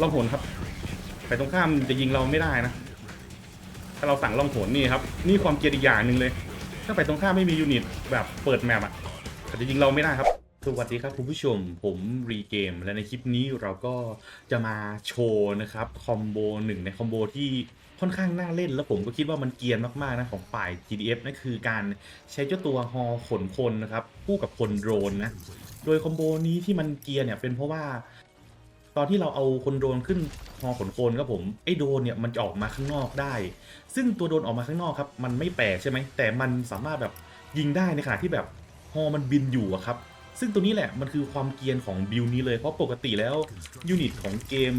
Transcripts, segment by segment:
ล่องหนครับไปตรงข้ามจะยิงเราไม่ได้นะ ถ้าเราสั่งล่องหนนี่ครับ นี่ความเกียดอีกอย่างหนึ่งเลย ถ้าไปตรงข้ามไม่มียูนิตแบบเปิดแมปอะอาจะยิงเราไม่ได้ครับ สวัสดีครับคุณผู้ชมผมรีเกม และในคลิปนี้เราก็จะมาโชว์นะครับคอมโบหนึ่งในคอมโบที่ค่อนข้างน่าเล่นแล้วผมก็คิดว่ามันเกียนมากๆนะของฝ่าย GDF นั่นคือการใช้เจ้าตัวฮอขนคนนะครับคู่กับคนโดรนนะ โดยคอมโบนี้ที่มันเกียนเนี่ยเป็นเพราะว่า ตอนที่เราเอาคนโดนขึ้นฮอขนโคนครับผมไอ้โดนเนี่ยมันจะออกมาข้างนอกได้ ซึ่งตัวโดนออกมาข้างนอกครับ มันไม่แปลกใช่ไหมแต่มันสามารถแบบยิงได้ในขณะที่แบบฮอมันบินอยู่อะครับซึ่งตัวนี้แหละมันคือความเกียนของบิลนี้เลยเพราะปกติแล้วยูนิตของเกม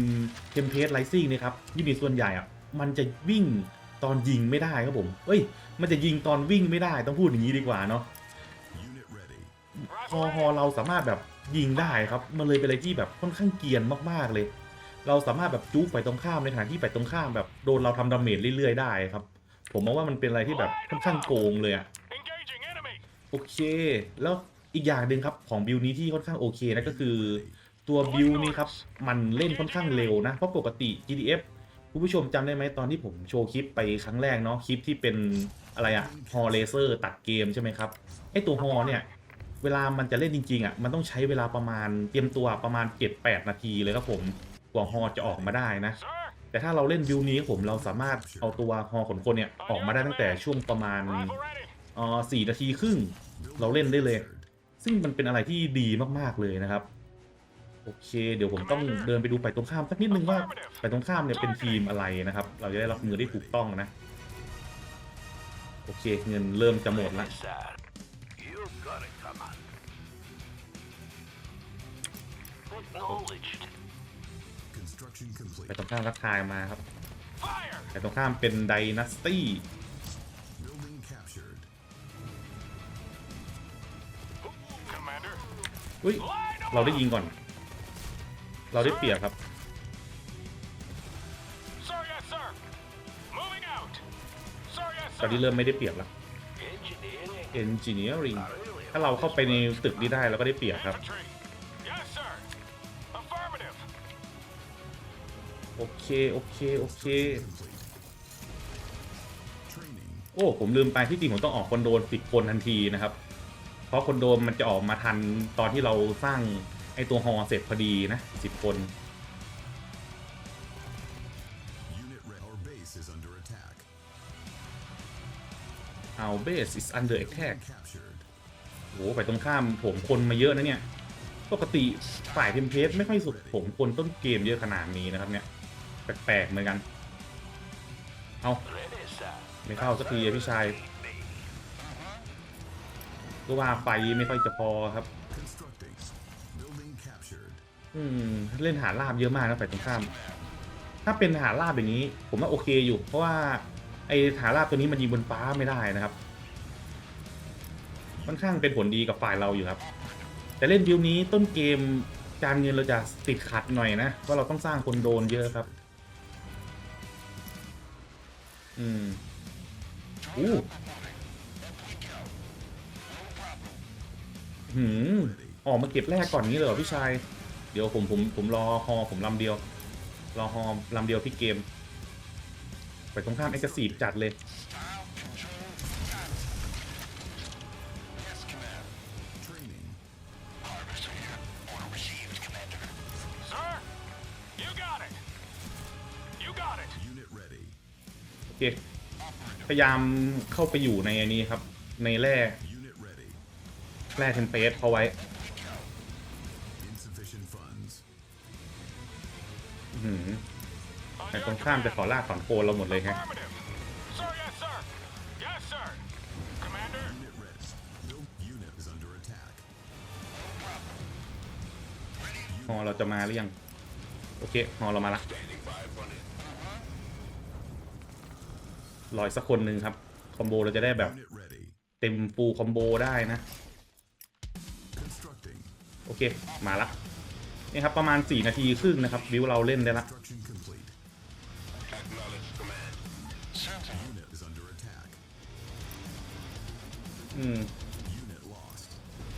เทมเพลตไลซิ่งนะครับยูนิตส่วนใหญ่อะมันจะวิ่งตอนยิงไม่ได้ครับผมเอ้ย มันจะยิงตอนวิ่งไม่ได้ต้องพูดอย่างนี้ดีกว่าเนาะพอฮอเราสามารถแบบ ยิงได้ครับ มันเลยเป็นอะไรที่แบบค่อนข้างเกรียนมากๆเลย เราสามารถแบบจุ๊บไปตรงข้ามในขณะที่ไปตรงข้ามแบบโดนเราทำดาเมจเรื่อยๆได้ครับ ผมมองว่ามันเป็นอะไรที่แบบค่อนข้างโกงเลยอะ Engaging enemy. โอเค แล้วอีกอย่างหนึ่งครับของบิลนี้ที่ค่อนข้างโอเคนะก็คือ ตัวบิลนี้ครับมันเล่นค่อนข้างเร็วนะเพราะปกติ GDF คุณผู้ชมจำได้ไหมตอนที่ผมโชว์คลิปไปครั้งแรกเนาะคลิปที่เป็นอะไรอะฮอเลเซอร์ตัดเกมใช่ไหมครับไอตัวฮอเนี่ย เวลามันจะเล่นจริงๆอะมันต้องใช้เวลาประมาณเตรียมตัวประมาณ7-8นาทีเลยครับผมกว่าฮอจะออกมาได้นะ แต่ถ้าเราเล่นวิวนี้ครับผมเราสามารถเอาตัวฮอขนคนเนี่ยออกมาได้ตั้งแต่ช่วงประมาณเอ่อสี่นาทีครึ่งเราเล่นได้เลย ซึ่งมันเป็นอะไรที่ดีมากๆเลยนะครับโอเค เดี๋ยวผมต้องเดินไปดูไปตรงข้ามสักนิดนึงว่าไปตรงข้ามเนี่ยเป็นทีมอะไรนะครับ เราจะได้รับมือได้ถูกต้องนะ โอเค เงินเริ่มจะหมดละ Acknowledged. Construction ไป complete. ตรงข้ามรักทายมาครับ Fire. ไปตรงข้ามเป็นไดนาสตี้ Building captured. Commander. อุ้ย Line 'em เราได้ up. ยิงก่อน เราได้เปรียบครับ Sir, yes, sir. Moving out. Sir, yes, ตอนนี้ sir. เริ่มไม่ได้เปรียบแล้ว Engineering. engineering ถ้าเราเข้าไปในตึกนี้ได้เราก็ได้เปรียบครับ โอเค โอเค โอเค Complete. Training. โอ้ ผมลืมไปที่จริงผมต้องออกคนโดนสิบคนทันทีนะครับ เพราะคนโดนมันจะออกมาทันตอนที่เราสร้างไอตัวฮอเสร็จพอดีนะสิบคน Unit ready. Our base is under attack. our base is under attack Building captured. โอ้ไปตรงข้ามผมคนมาเยอะนะเนี่ย ปกติฝ่ายเทมเพลตไม่ค่อยสุดผมคนต้นเกมเยอะขนาดนี้นะครับเนี่ย แปลกๆเหมือนกัน เอาไม่เข้าสักทีพี่ชายก็ว่าไฟไม่ค่อยจะพอครับ อืม เล่นหาลาบเยอะมากนะฝ่ายตรงข้าม ถ้าเป็นหาลาบอย่างนี้ ผมว่าโอเคอยู่ เพราะว่าไอหาลาบตัวนี้มันยิงบนฟ้าไม่ได้นะครับ ค่อนข้างเป็นผลดีกับฝ่ายเราอยู่ครับ แต่เล่นบิวนี้ต้นเกมการเงินเราจะติดขัดหน่อยนะ ว่าเราต้องสร้างคนโดนเยอะครับ อืมอู้หืมออกมาเก็บแรกก่อนนี้เลยเหรอพี่ชาย เดี๋ยวผมผมผมรอฮอผมลำเดียว รอฮอลำเดียวพี่เกม ไปตรงข้ามเอ็กซ์ซีฟจัดเลย คพยายามเข้าไปอยู่ในอันนี้ครับ ในแร่แร่เทนเพสเขาไว้แต่ตรงข้ามจะขอล่าถอนโกนเราหมดเลยฮะฮอเราจะมาหรือยัง โอเคฮอเรามาละ รอยสักคนหนึ่งครับ คอมโบเราจะได้แบบ Unit ready. เต็มฟูลคอมโบได้นะ Constructing. โอเค มาละนี่ครับ ประมาณ 4 นาทีครึ่งนะครับ วิวเราเล่นได้ละ Construction complete. Acknowledge command. Unit is under attack. อืม Unit lost.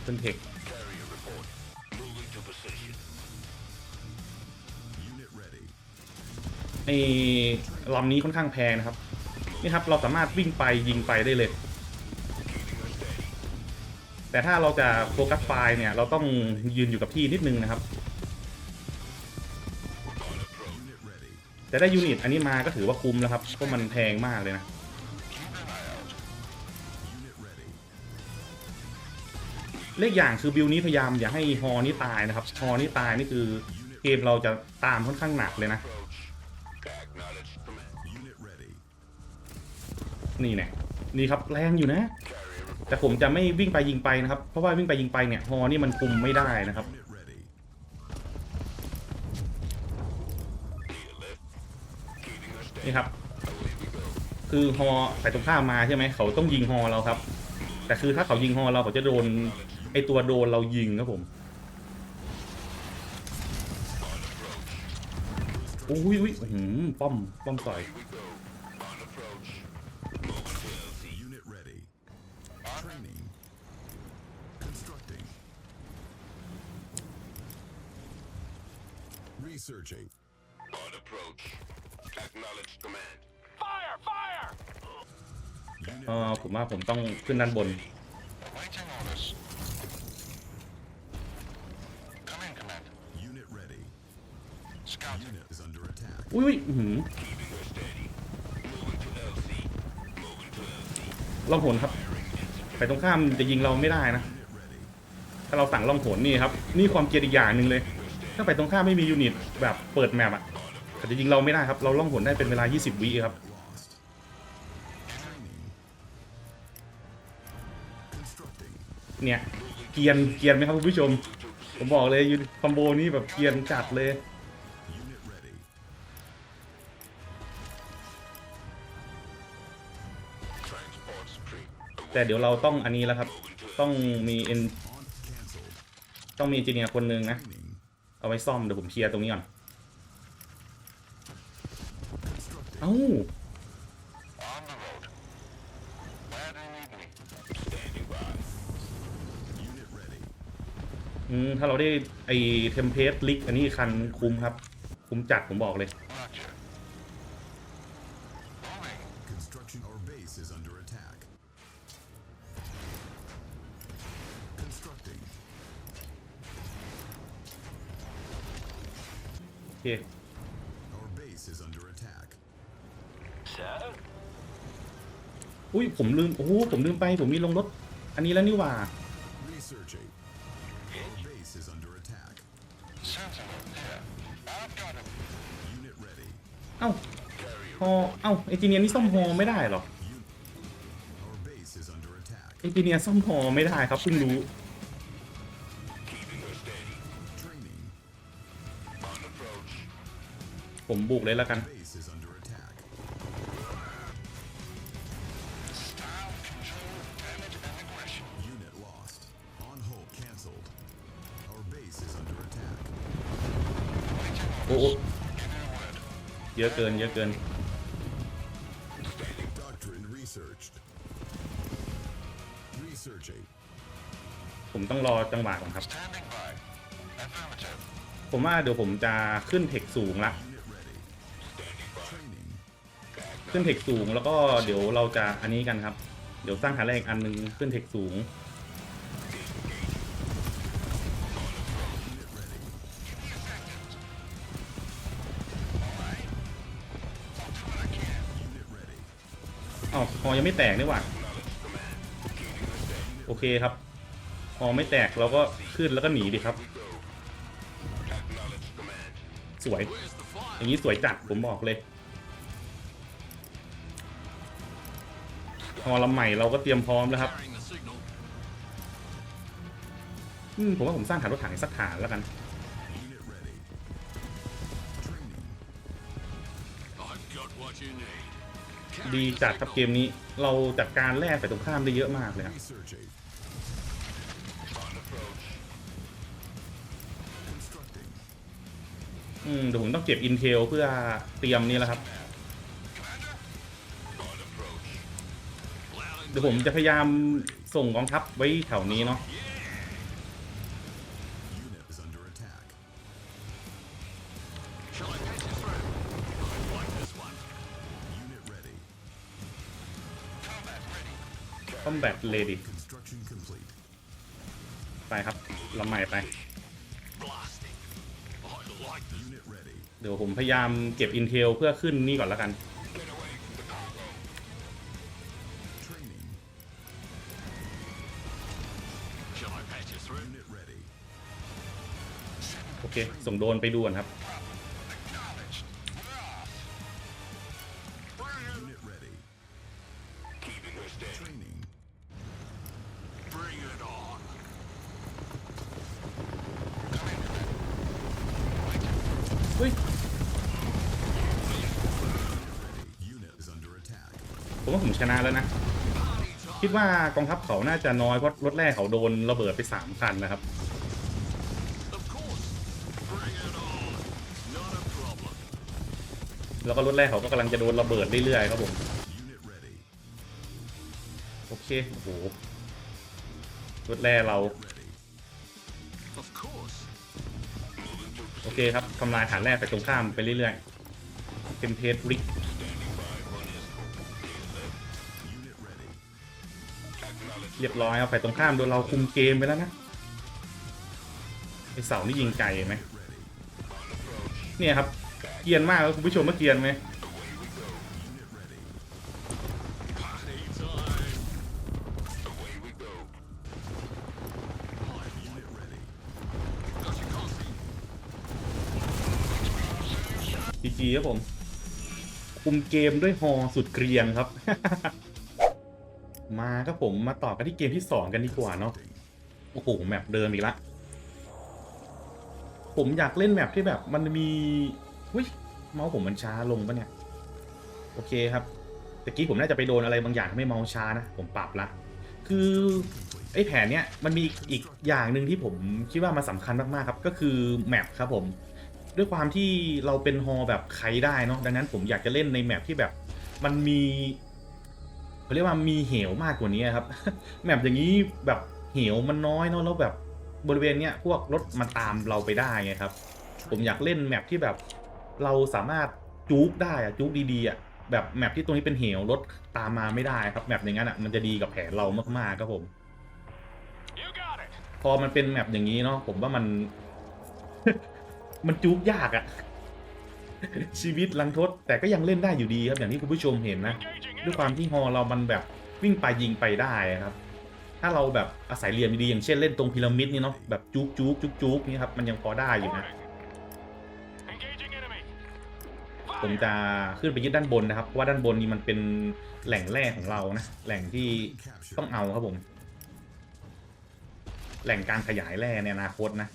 เป็นเทค Carrier report. Moving to position. Unit ready. ไอ้ลำนี้ค่อนข้างแพงนะครับ นี่ครับเราสามารถวิ่งไปยิงไปได้เลย แต่ถ้าเราจะโฟกัสไฟเนี่ยเราต้องยืนอยู่กับที่นิดนึงนะครับ แต่ได้ยูนิตอันนี้มาก็ถือว่าคุ้มแล้วครับเพราะมันแพงมากเลยนะเลขอย่างคือบิลนี้พยายามอย่าให้ฮอนี่ตายนะครับฮอนี่ตายนี่คือเกมเราจะตามค่อนข้างหนักเลยนะ นี่เนี่ยนี่ครับแรงอยู่นะ แต่ผมจะไม่วิ่งไปยิงไปนะครับ เพราะว่าวิ่งไปยิงไปเนี่ยฮอนี่มันคุมไม่ได้นะครับนี่ครับ คือฮอฝ่ายตรงข้ามมาใช่ไหมเขาต้องยิงฮอเราครับ แต่คือถ้าเขายิงฮอเราเขาจะโดนไอตัวโดนเรายิงครับผมอุ้ยอุ้ยหือป้อมป้อมต่อย Unit ready. Training. Constructing. Researching. On approach. Acknowledged command. Fire! Fire! Unit เออผมว่าผมต้องขึ้นด้านบน Awaiting orders. Come in, command. Unit ready. Scouting. Unit is under attack. อุ้ยอื้อหือล่องหนครับ ไปตรงข้ามจะยิงเราไม่ได้นะ Unit ready. ถ้าเราสั่งล่องหนนี่ครับ นี่ความเกลียดอีกอย่างหนึ่งเลย ถ้าไปตรงข้ามไม่มียูนิตแบบเปิดแมปอะเขาจะยิงเราไม่ได้ครับ เราล่องหนได้เป็นเวลา 20 วิครับ เนี่ย เกียนเกียนไหมครับคุณผู้ชม ผมบอกเลยยูคอมโบนี้แบบเกียนจัดเลยแต่เดี๋ยวเราต้องอันนี้แล้วครับ ต้องมีเอ็นต้องมีเอนจิเนียร์คนหนึ่งนะ เอาไว้ซ่อมเดี๋ยวผมเคลียร์ตรงนี้ก่อน เอ้าถ้าเราได้ไอเทมเพลตลิกอันนี้คันคุ้มครับ คุ้มจัดผมบอกเลย เค Our base is under attack. Sir? อุ้ยผมลืม โอ้โหผมลืมไป ผมมีลงรถ อันนี้แล้วนี่หว่า Researching. Our base is under attack. Sentinel here. I've got him. Unit ready. เอ้าฮอเอ้าเอนจิเนียร์นี่ซ่อมฮอไม่ได้เหรอ Our base is under attack. เอนจิเนียร์ซ่อมฮอไม่ได้ครับเพิ่งรู้ ผมบุกเลยแล้วกันเยอะเกิน เยอะเกิน ผมต้องรอจังหวะก่อนครับ ผมว่าเดี๋ยวผมจะขึ้นเทคสูงละ ขึ้นเทคสูงแล้วก็เดี๋ยวเราจะอันนี้กันครับ เดี๋ยวสร้างฐานแรกอันหนึ่งขึ้นเทคสูง เอ้าฮอยังไม่แตกนี่หว่าโอเคครับฮอไม่แตกเราก็ขึ้นแล้วก็หนีดิครับ สวย อย่างนี้สวยจัดผมบอกเลย อลำใหม่เราก็เตรียมพร้อมแล้วครับอืมผมว่าผมสร้างฐานรถถังสักฐานแล้วกัน ดีจัดครับเกมนี้เราจัดการแลกไปตรงข้ามได้เยอะมากเลยครับอืมเดี๋ยวผมต้องเก็บอินเทลเพื่อเตรียมนี่แหละครับ เดี๋ยวผมจะพยายามส่งกองทัพไว้แถวนี้เนาะคอมแบทเลดี้ไปครับลำใหม่ไป เดี๋ยวผมพยายามเก็บอินเทลเพื่อขึ้นนี่ก่อนแล้วกัน เค ส่งโดนไปดูก่อนครับเฮ้ยผมว่าผมชนะแล้วนะ คิดว่ากองทัพเขาน่าจะน้อยเพราะรถแรกเขาโดนระเบิดไปสามคันนะครับ แล้วก็รถแรกเขาก็กำลังจะโดนระเบิดเรื่อยๆครับผม โอเค โอ้โห รถแรกเรา โอเคครับทำลายฐานแรกไปตรงข้ามไปเรื่อยๆ เป็นเพจริกเรียบร้อยครับไปตรงข้ามโดนเราคุมเกมไปแล้วนะไอเสานี่ยิงไกลไหมเนี่ยครับ เกียนมากครับคุณผู้ชมว่าเกียนไหมจีจีครับผม คุมเกมด้วยฮอสุดเกรียนครับ มาครับผมมาต่อกันที่เกมที่สองกันดีกว่าเนาะโอ้โหแมปเดิมอีกละผมอยากเล่นแมปที่แบบมันมี อุ้ยเมาส์ผมมันช้าลงปะเนี่ย โอเคครับตะกี้ผมน่าจะไปโดนอะไรบางอย่างทำให้เมาส์ช้านะ ผมปรับละ คือไอ้แผนเนี้ยมันมีอีกอย่างหนึ่งที่ผมคิดว่ามันสำคัญมากๆครับ ก็คือแมปครับผม ด้วยความที่เราเป็นฮอแบบใครได้เนาะดังนั้นผมอยากจะเล่นในแมปที่แบบมันมีเขาเรียกว่ามีเหวมากกว่านี้ครับ แมปอย่างนี้แบบเหวมันน้อยเนาะแล้วแบบบริเวณเนี้ยพวกรถมันตามเราไปได้ไงครับ ผมอยากเล่นแมปที่แบบ เราสามารถจู๊กได้อะจู๊กดีๆอะแบบแมปที่ตรงนี้เป็นเหวรถตามมาไม่ได้ครับแมปอย่างนั้นอะมันจะดีกับแผนเรามากๆครับผม พอมันเป็นแมปอย่างนี้เนาะผมว่ามัน มันจู๊กยากอะชีวิตลังทดแต่ก็ยังเล่นได้อยู่ดีครับอย่างที่คุณผู้ชมเห็นนะ ด้วยความที่ฮอเรามันแบบวิ่งไปยิงไปได้ครับ ถ้าเราแบบอาศัยเรียนดีๆอย่างเช่นเล่นตรงพีระมิดนี่เนาะแบบจุกจุกจุกจุกนี่ครับมันยังพอได้อยู่นะ ผมจะขึ้นไปยึดด้านบนนะครับเพราะว่าด้านบนนี่มันเป็นแหล่งแร่ของเรานะแหล่งที่ต้องเอาครับผม แหล่งการขยายแร่ในอนาคตนะ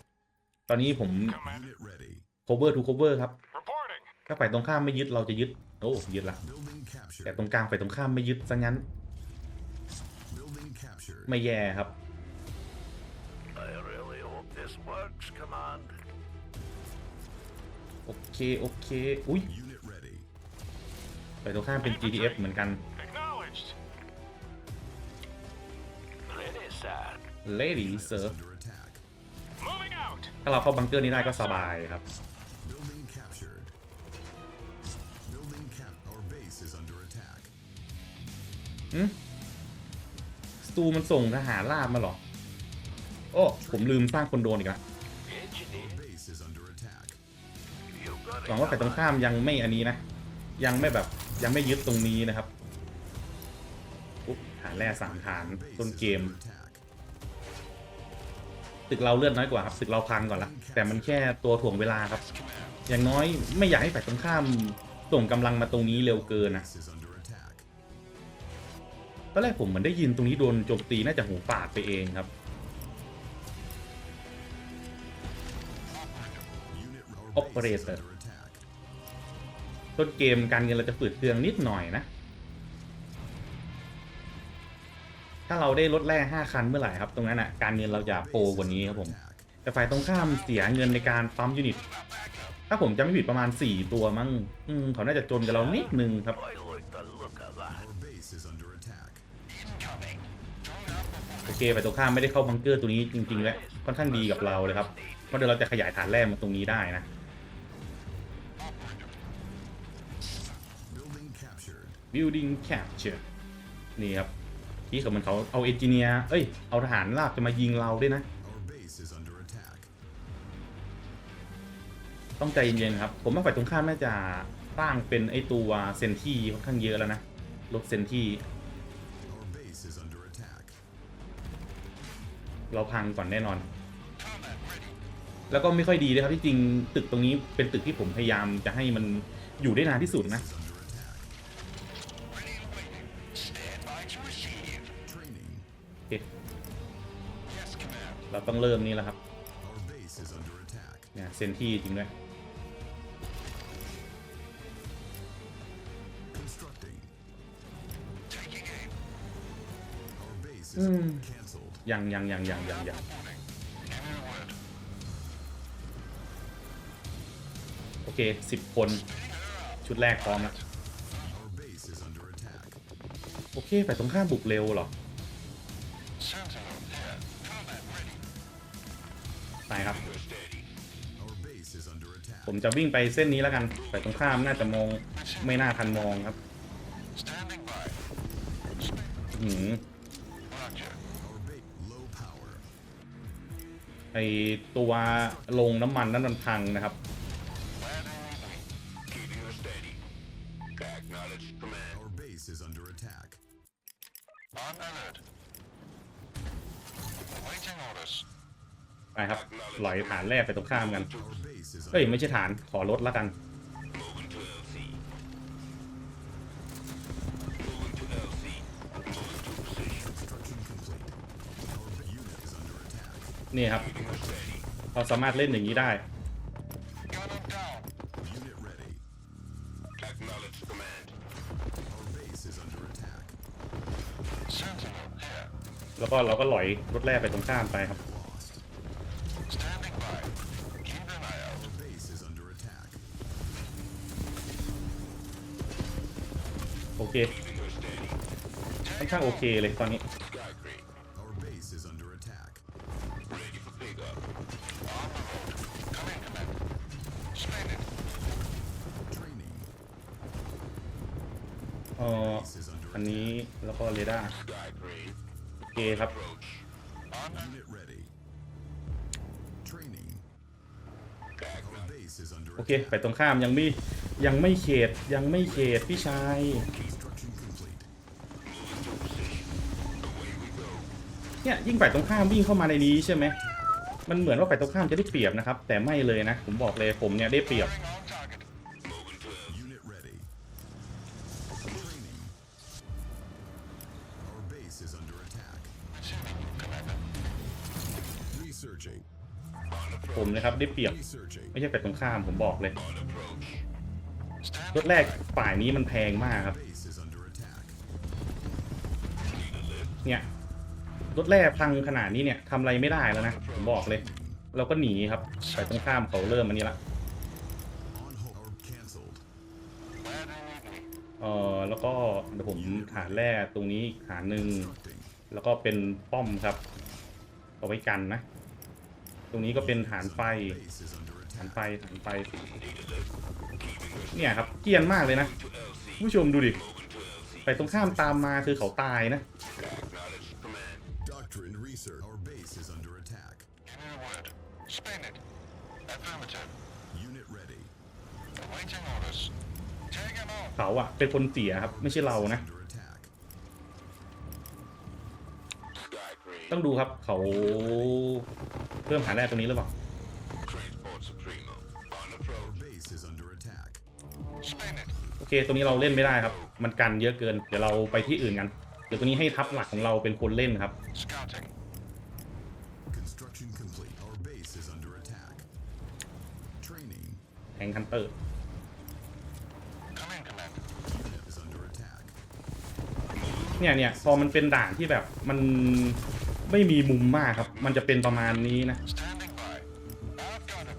ตอนนี้ผม Commander. Unit ready. cover to cover ครับถ้าฝ่ายตรงข้ามไม่ยึดเราจะยึดโอ้ยึดละแต่ตรงกลางฝ่ายตรงข้ามไม่ยึดซะงั้น ไม่แย่ครับโอเค โอเค อุ้ย ฝ่ายตรงข้ามเป็น GDF เหมือนกัน Acknowledged. Ready, sir. Lady Unit is sir under attack. Moving out. ถ้าเราเข้าบังเกอร์นี้ได้ก็สบายครับ Building captured. Building cap. Our base is under attack. อืมสตูมันส่งทหารราบมาเหรอ โอ้ ผมลืมสร้างคนโดนอีกแล้ว Engineer. Base is under attack. You got หวังว่าฝ่ายตรงข้ามยังไม่อันนี้นะ ยังไม่แบบ ยังไม่ยึดตรงนี้นะครับอุ๊บฐานแร่สามฐานต้นเกมตึกเราเลือดน้อยกว่าครับตึกเราพังก่อนละแต่มันแค่ตัวถ่วงเวลาครับ อย่างน้อยไม่อยากให้ฝ่ายตรงข้ามส่งกำลังมาตรงนี้เร็วเกินนะตอนแรกผมเหมือนได้ยินตรงนี้โดนโจมตีน่าจะหูฝาดไปเองครับ Unit our base is Operator. นเกมการเงินเราจะฝืดเคืองนิดหน่อยนะ ถ้าเราได้ลดแร่ห้าคันเมื่อไหร่ครับ ตรงนั้นอะการเงินเราจะโปรกว่านี้ครับผม แต่ฝ่ายตรงข้ามเสียเงินในการปั๊มยูนิต ถ้าผมจำไม่ผิดประมาณ 4 ตัวมั้งอืมเขาน่าจะจนกับเรานิดนึงครับโอเคฝ่ายตรงข้ามไม่ได้เข้าบังเกอร์ตัวนี้จริงๆแล้วค่อนข้างดีกับเราเลยครับเพราะเดี๋ยวเราจะขยายฐานแร่มาตรงนี้ได้นะ Building captured. building capture นี่ครับที่เขาเหมือนเขาเอาเอนจิเนียร์เอ้ย เอาทหารราบจะมายิงเราด้วยนะ Our base is under attack. ต้องใจเย็นๆครับ ผมว่าฝ่ายตรงข้ามน่าจะสร้างเป็นไอตัวเซนที่ค่อนข้างเยอะแล้วนะลดเซนที่ Our base is under attack. เราพังก่อนแน่นอน แล้วก็ไม่ค่อยดีเลยครับที่จริงตึกตรงนี้เป็นตึกที่ผมพยายามจะให้มันอยู่ได้นานที่สุดนะ เราต้องเริ่มนี่แล้วครับเนี่ยเซนที่จริงด้วยยังยังยังยังยังยังโอเคสิบคน ชุดแรกพร้อมแล้วโอเค ไปตรงข้ามบุกเร็วเหรอ ไปครับ Steady. Our base is under attack. ผมจะวิ่งไปเส้นนี้แล้วกันฝ่ายตรงข้ามน่าจะมองไม่น่าทันมองครับ Standing by. หืม Roger. Our base low power. ไอตัวลงน้ำมันนั้นมันพังนะครับ ไปครับไอยฐานแรกไปตรงข้ามกัน เฮ้ย ไม่ใช่ฐานขอรถละกัน นี่ครับ เราสามารถเล่นอย่างนี้ได้แล้วก็เราก็หลอยรถแรกไปตรงข้ามไปครับ เคค่อนางโอเคเลยตอนนี้เอออันนี้แล้วก็เรดาร์โอเคครับโอเคไปตรงข้ามยังไม่ยังไม่เขตยังไม่เขตพี่ชาย เนี่ยยิ่งฝ่ายตรงข้ามวิ่งเข้ามาในนี้ใช่ไหมมันเหมือนว่าฝ่ายตรงข้ามจะได้เปรียบนะครับ แต่ไม่เลยนะ ผมบอกเลยผมเนี่ยได้เปรียบ ผมนะครับได้เปรียบ ไม่ใช่ฝ่ายตรงข้ามผมบอกเลยรถแรกฝ่ายนี้มันแพงมากครับ เนี่ย รถแรกพังขนาดนี้เนี่ยทำอะไรไม่ได้แล้วนะผมบอกเลย เราก็หนีครับฝ่ายตรงข้ามเขาเริ่มอันนี้ละเออแล้วก็เดี๋ยวผมฐานแรกตรงนี้ฐานหนึ่งแล้วก็เป็นป้อมครับเอาไว้กันนะ ตรงนี้ก็เป็นฐานไฟฐานไฟฐานไฟ เนี่ยครับเกียนมากเลยนะ ผู้ชมดูดิ ไปตรงข้ามตามมาคือเขาตายนะ Doctrine research. Our base is under attack. Give me a word. Splendid. Affirmative. Unit ready. Awaiting orders. Take him on. เขาอะเป็นคนเสียครับ ไม่ใช่เรานะ Under attack. Sky crane. ต้องดูครับเขาเพิ่มฐานแรกตรงนี้หรือเปล่า Transport Supremo. On Our approach. base is under attack. Splendid. โอเค ตรงนี้เราเล่นไม่ได้ครับ มันกันเยอะเกิน เดี๋ยวเราไปที่อื่นกัน เดี๋ยวตรงนี้ให้ทัพหลักของเราเป็นคนเล่นครับ Scouting. แทงคันเตอร์ Come in, command. Unit is under attack. เนี่ยเนี่ยพอมันเป็นด่านที่แบบมันไม่มีมุมมากครับ มันจะเป็นประมาณนี้นะ Standing by. I've got him.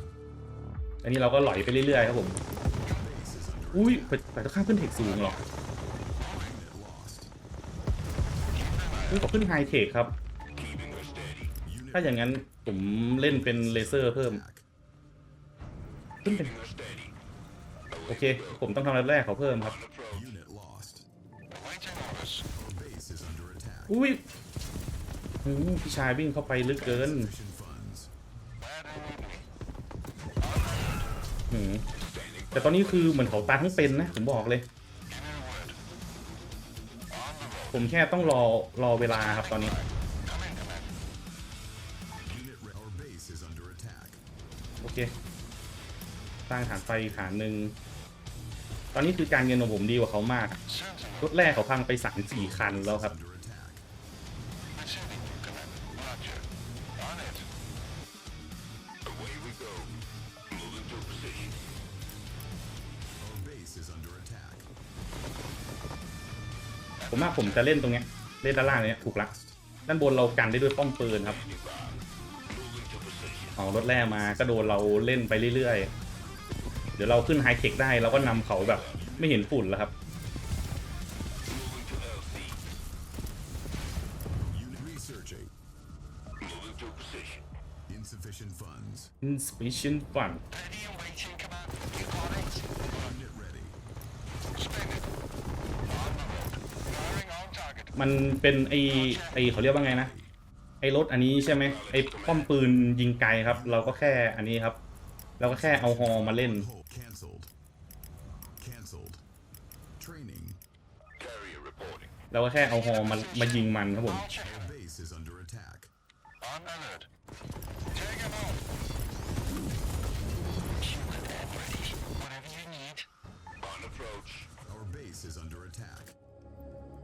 อันนี้เราก็หลอยไปเรื่อยๆครับผม Base is under อุ้ยไปไปต้องข้ามขึ้นเทคสูงเหรอ unit lost. อุ้ยขอขึ้นไฮเทคครับ Keeping her steady. Unit ถ้าอย่างนั้นผมเล่นเป็นเลเซอร์เพิ่ม attack. ขึ้นเป็น Keeping her steady. โอเค ผมต้องทำรันแรกเขาเพิ่มครับ อุ้ยหพี่ชายวิ่งเข้าไปลึกเกินแต่ตอนนี้คือเหมือนเขาตาทั้งเป็นนะ ผมบอกเลย ผมแค่ต้องรอรอเวลาครับตอนนี้ โอเคสร้างฐานไฟฐานหนึ่ง อนนี้คือการเงินของผมดีกว่าเขามากรถแรกเขาพังไปสามสี่คันแล้วครับ ผมว่าผมจะเล่นตรงเนี้ย เล่นด้านล่างเนี้ยถูกละด้านบนเรากันได้ด้วยป้อมปืนครับ Moving to position. เอารถแรกมาก็โดนเราเล่นไปเรื่อยๆ เดี๋ยวเราขึ้นไฮเทคได้เราก็นำเขาแบบไม่เห็นฝุ่นแล้วครับ Moving to LC. Unit researching. Moving to position. Insufficient funds. insufficient fund Ready and waiting, command. You got it. Unit ready. Splendid. On the road. Firing on target. มันเป็นไอไอเขาเรียกว่าไงนะ ไอรถอันนี้ใช่ไหมไอป้อมปืนยิงไกลครับ เราก็แค่อันนี้ครับ เราก็แค่เอาฮอมาเล่น เราก็แค่เอาฮอมามายิงมันครับผม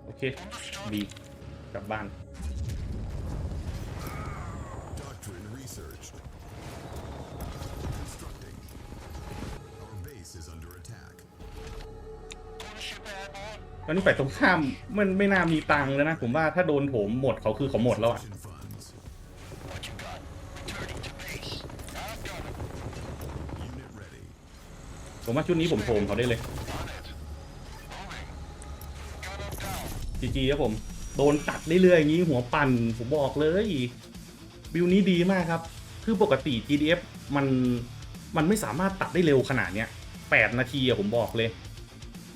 โอเค ดี กลับบ้าน ตอนนี้ฝ่ายตรงข้ามมันไม่น่ามีตังค์แล้วนะ ผมว่าถ้าโดนโถมหมดเขาคือเขาหมดแล้วอะผมว่าชุดนี้ผมโถมเขาได้เลยจีจีครับผม โดนตัดเรื่อยๆอย่างนี้หัวปั่นผมบอกเลยบิวนี้ดีมากครับ คือปกติ GDF มันมันไม่สามารถตัดได้เร็วขนาดเนี้ย8นาทีอะผมบอกเลย